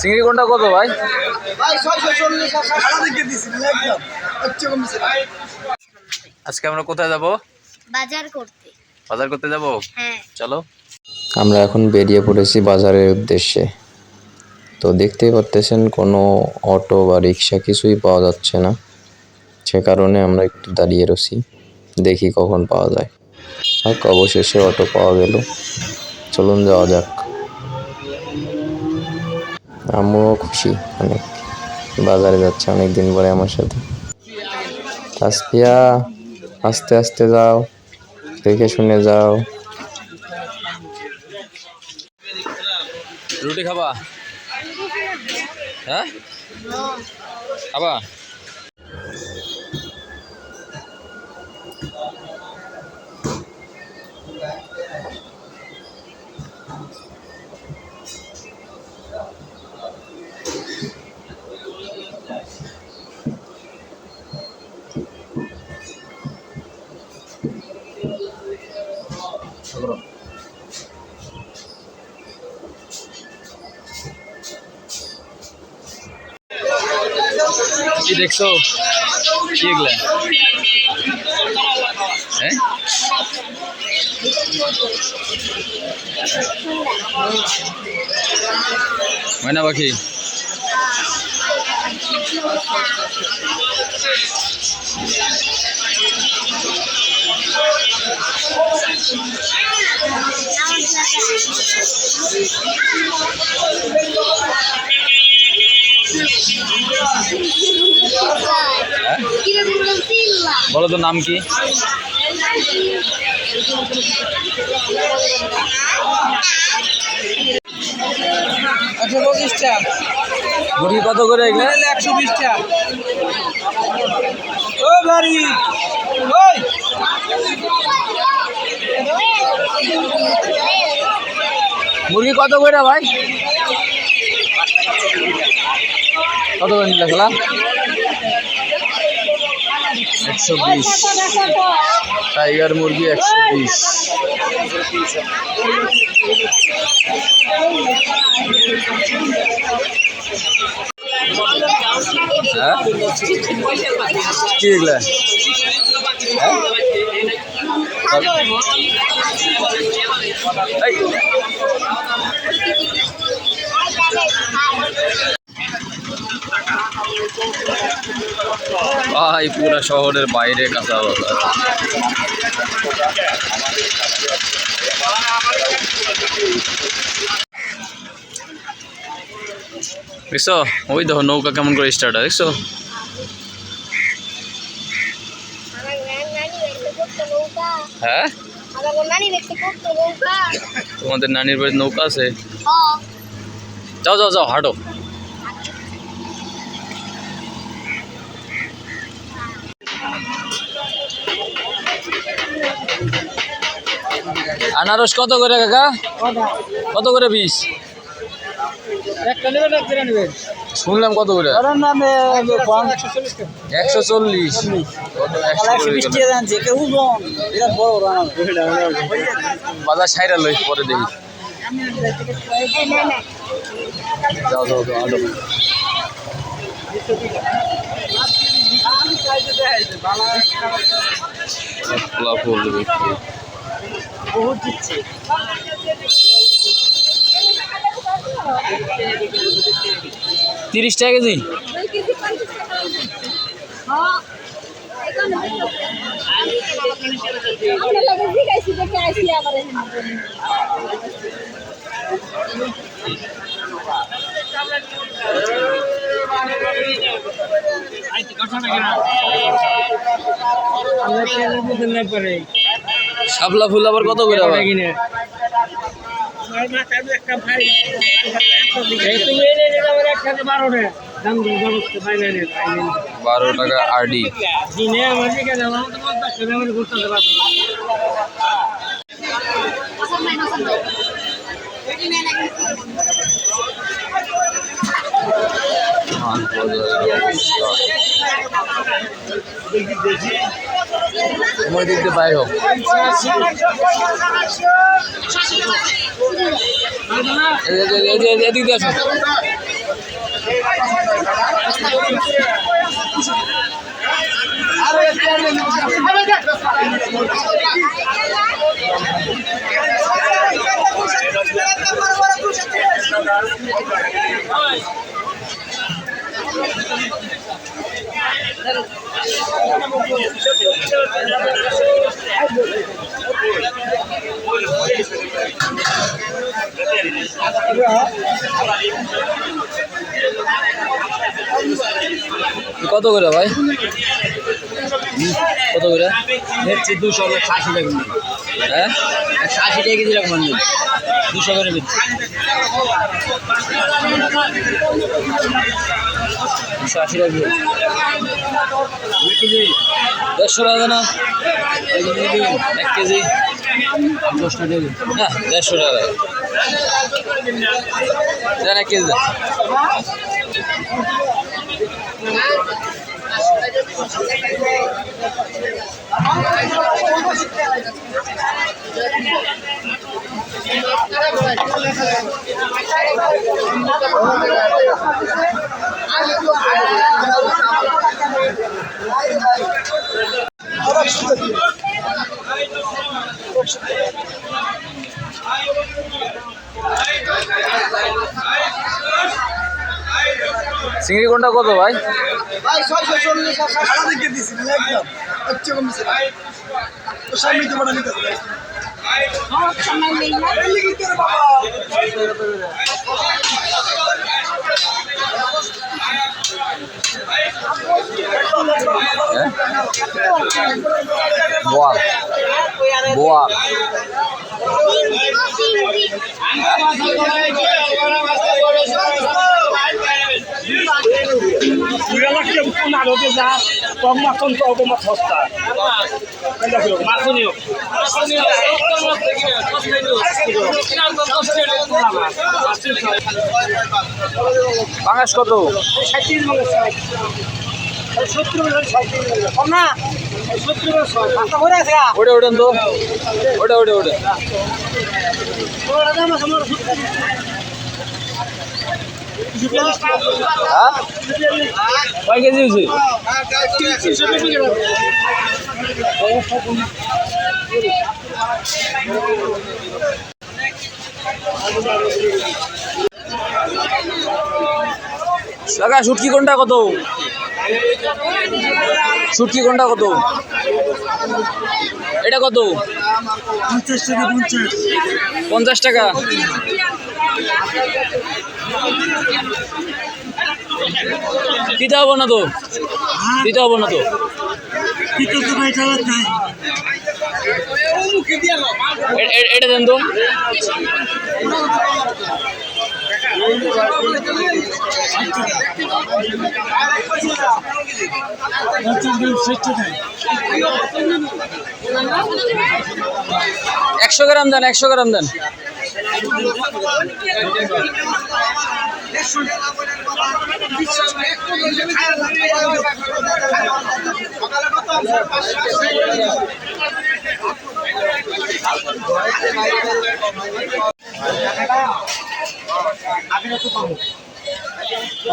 চিংড়ি কোনটা কত ভাই? আর। আজকে আমরা কোথায় যাব? বাজার করতে। বাজার করতে যাব? হ্যাঁ। চলো। আমরা এখন বেরিয়ে পড়েছি বাজারের উদ্দেশ্যে। তো দেখতেই পারতেছেন কোনো অটো বা রিক্সা কিছুই পাওয়া যাচ্ছে না। সে কারণে আমরা একটু দাঁড়িয়ে রয়েছি দেখি কখন পাওয়া যায়। যাক অবশেষে অটো পাওয়া গেল। চলুন যাওয়া যাক। আমিও খুশি, অনেক বাজারে যাচ্ছে অনেক দিন পরে আমার সাথে। তাসপিয়া আস্তে আস্তে যাও, দেখে শুনে যাও। রুটি খাবা? হ্যাঁ? খাবা? কি দেখছ? কি এগুলা? হ্যাঁ? ময়না পাখি। হ্যাঁ বলো তো নাম কি? একশো পঁচিশ টাকা মুরগি কত করে এগুলা? একশো বিশ টাকা ও ওই মুরগি কত করে ভাই? কত করে নিলে একশো বিশ। টাইগার মুরগি একশো বিশ। কি এগুলা হ্যাঁ? ভাই, পুরা শহরের বাইরে কাঁচা বাজার। দেখছ? ওই দেখো, নৌকা কেমন করে স্টার্ট হয়, দেখছ? হ্যাঁ? তোমাদের নানির বাড়ির নৌকা আছে? যাও যাও যাও হাঁটো। আনারস কত করে কাকা? কত করে বিশ একটা নেবেন এক করে নেবেন শুনলাম কত করে? একশো চল্লিশ। বাজার সাইরা লই পরে দেখি। যাও যাও যাও আলো খোলা বহুত দিচ্ছে। তিরিশ টাকা কেজি? শাপলা ফুল আবার কত করে বারো টাকা আরডি অবস্থা দিক দিয়ে বাইর হোক এদিক দিয়ে আসো কত করে ভাই? কত করে? হচ্ছে দুশো আশি টাকা হ্যাঁ? একশো আশি টাকা কেজি রাখবেন দুশো করে দিচ্ছি দুশো আশি টাকা দেড়শো টাকা না? এক কেজি। দশটা দেবেন হ্যাঁ দেড়শো টাকা দেন এক কেজি দেন। চিংড়ি কোনটা কত ভাই? ভাই ছয়শো চল্লিশ সারা দিকে দিছি একদম। হচ্ছে কম দিছি তো সামনে তো বড় নিতে হবে। বোয়াল। বোয়াল। পাঙাশ কত? ওটা ওটা তো। ওটা ওটা ওটা। হ্যাঁ কয় কেজি হয়েছে? কাকা শুটকি কোনটা কত? শুটকি কোনটা কত? এটা কত? পঞ্চাশ টাকা পঞ্চাশ টাকা। দিতে হবে না তো? দিতে হবে না তো? এটা দেন তো পঞ্চাশ গ্রাম ষাট টাকা একশো গ্রাম দেন একশো গ্রাম দেন।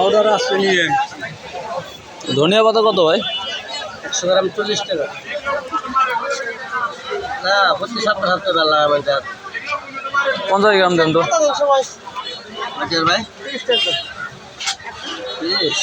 অর্ডার আসছে নিয়ে। ধনিয়া পাতা কত ভাই? একশো গ্রাম চল্লিশ টাকা। না প্রতি সপ্তাহ সপ্তাহ বেলা বাজার পঞ্চাশ গ্রাম দেন তো। ভাই? তিরিশ।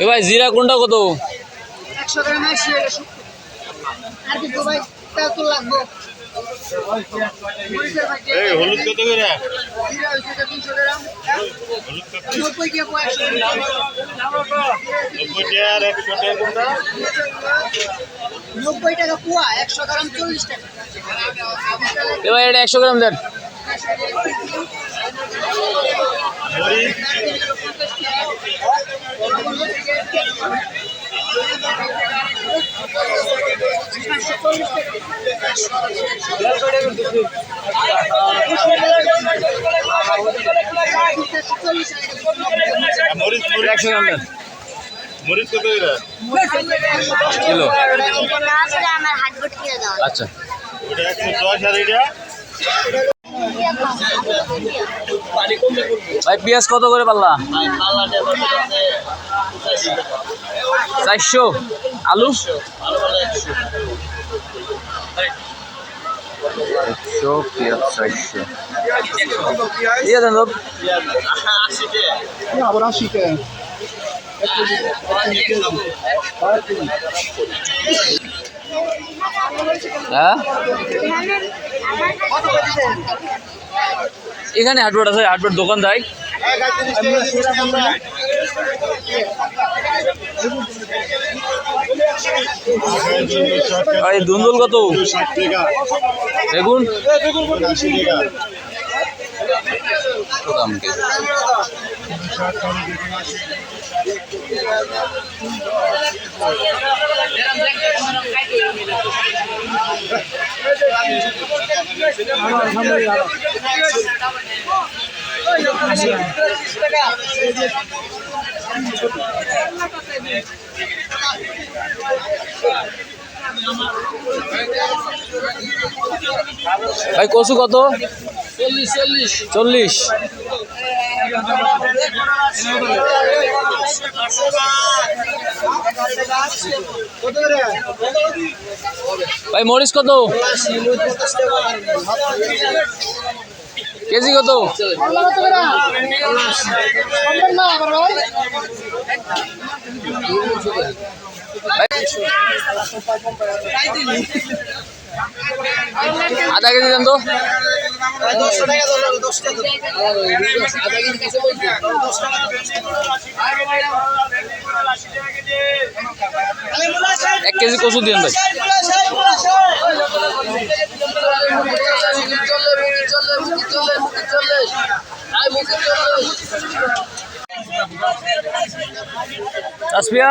ভাই জিরা কোনটা কত? একশো গ্রাম আর কিছু ভাই তাও তো লাগবো। এই হলুদ কত করে? নব্বই টাকা একশো একশো গ্রাম চল্লিশ টাকা। এবার একশো গ্রাম দেন। মরিচ কত কিলো আমার হাত ভর্তি করে দাও। আচ্ছা। ওটা একশো দশ আর এটা। ভাই পেঁয়াজ কত করে পাল্লা? চারশো। আলু? একশো পেঁয়াজ চারশো। দেন আবার আসি কে হ্যাঁ? এখানে হাটবোর্ড আছে হাটবোর্ড দোকান দেয়। দুন্দুল কত? বেগুন? আশি টাকা কি? ভাই কচু কত? চল্লিশ ভাই মরিচ কত? কেজি কত? আধা কেজি দেন তো। এক কেজি কচু দিন ভাই। আসপিয়া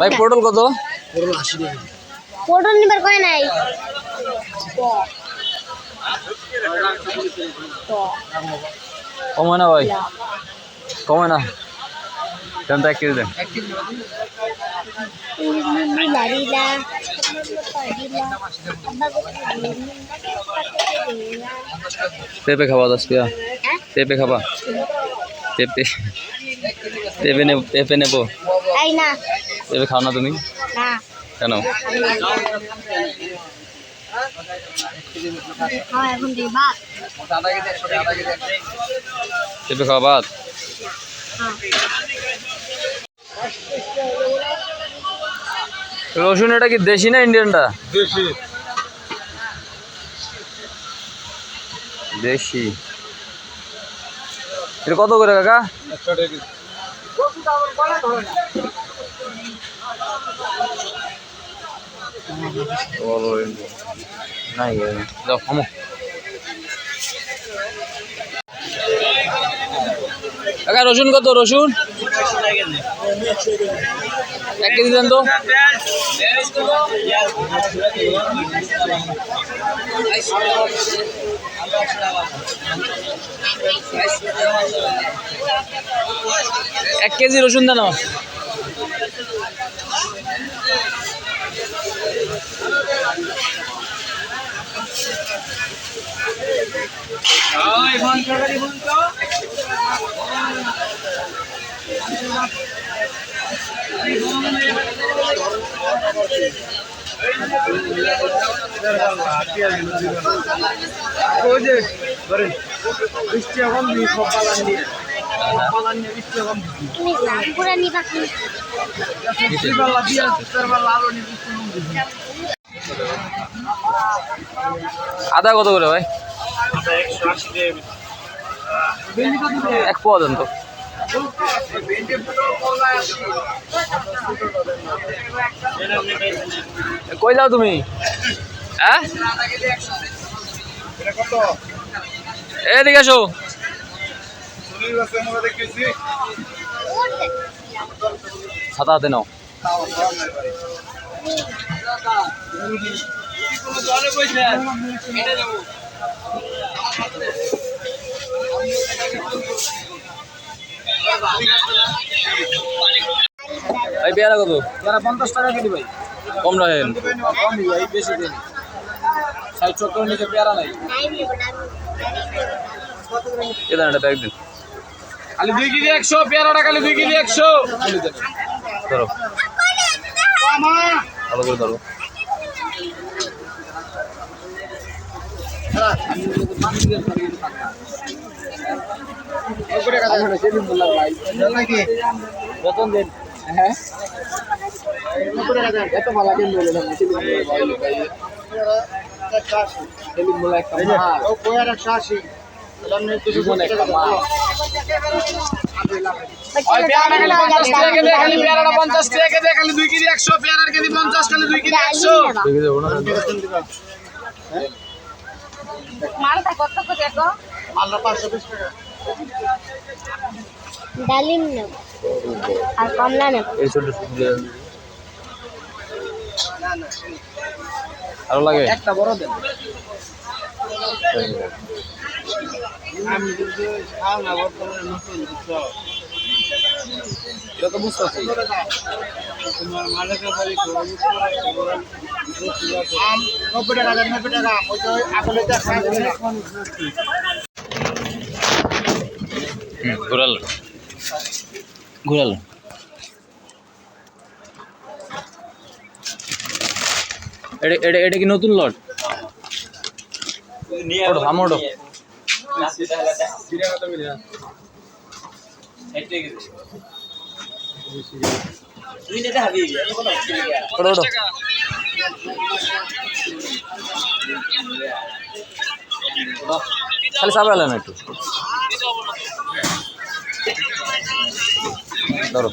ভাই পটল কত? পটল নিবার কয় নাই? কমায় না ভাই। কমায় না। দেন তো এক কেজি দেন। পেঁপে খাবা দশ পিয়া হ্যাঁ? পেঁপে খাবা। পেঁপে পেঁপে নেব পেঁপে নেব। তাই না। পেঁপে খাও না তুমি? না। কেন? হ্যাঁ এখন ভাত। পেঁপে খাওয়া বাদ রসুন এটা কি দেশি না ইন্ডিয়ানটা? দেশি। দেশি। এটা কত করে কাকা? নাই যাও থামো। কাকা রসুন কত রসুন? এক কেজি দেন তো। এক কেজি রসুন দেন ধরেন। বৃষ্টি এখন দিই সব পালান নিয়ে পালান নিয়ে বৃষ্টি এখন দিই কি বৃষ্টি দিয়ে নিয়ে আদা কত করে? ভাই এক পোয়া দেন তো। কই যাও তুমি? হ্যাঁ আধা কেজি একশো এটা কত এদিকে আসো। ছাতা হাতে নাও। ভাই পেয়ারা কত? যারা পঞ্চাশ টাকা কেজি ভাই। কম রাখেন। কম বেশি দিন। ষাট সত্তর নিচে পেয়ারা নাই। এ এটা ব্যাগ দিন। খালি দুই কেজি একশো পেয়ারাটা খালি দুই কেজি একশো। ধরো। ভালো করে ধরো। বেতন দেন হ্যাঁ এত ভালো কেন বলে না সেলিম বলে একটা মাল ও কোয়ার একশো আশি জীবন একটা মাল না মালটা কত করে দেখো মালটা পাঁচশো বিশ টাকা ডালিম নেব আর কমলা নেব এই ছোট সবজি আরও লাগে? একটা বড় দেন। আমি কিন্তু খাও না বর্তমানে নতুন বুঝছ এটা তো বুঝতেছি তোমার মালিকের বাড়ি আম নব্বই টাকা নব্বই টাকা ওই যে আগলে দেখা হুম ঘুরাল। ঘুরাল? এটা এটা কি নতুন লট? ওটো থামো ওটো খালি চাপালেন একটু। ধরো।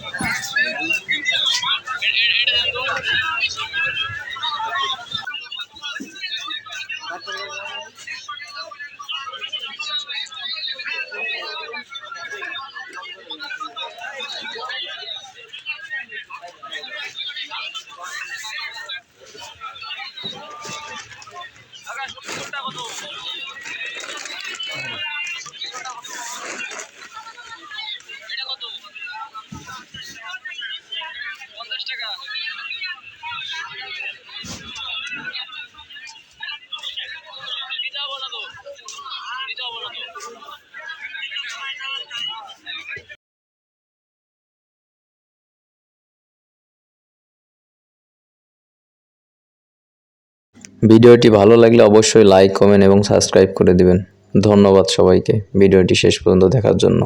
ভিডিওটি ভালো লাগলে অবশ্যই লাইক কমেন্ট এবং সাবস্ক্রাইব করে দিবেন। ধন্যবাদ সবাইকে। ভিডিওটি শেষ পর্যন্ত দেখার জন্য।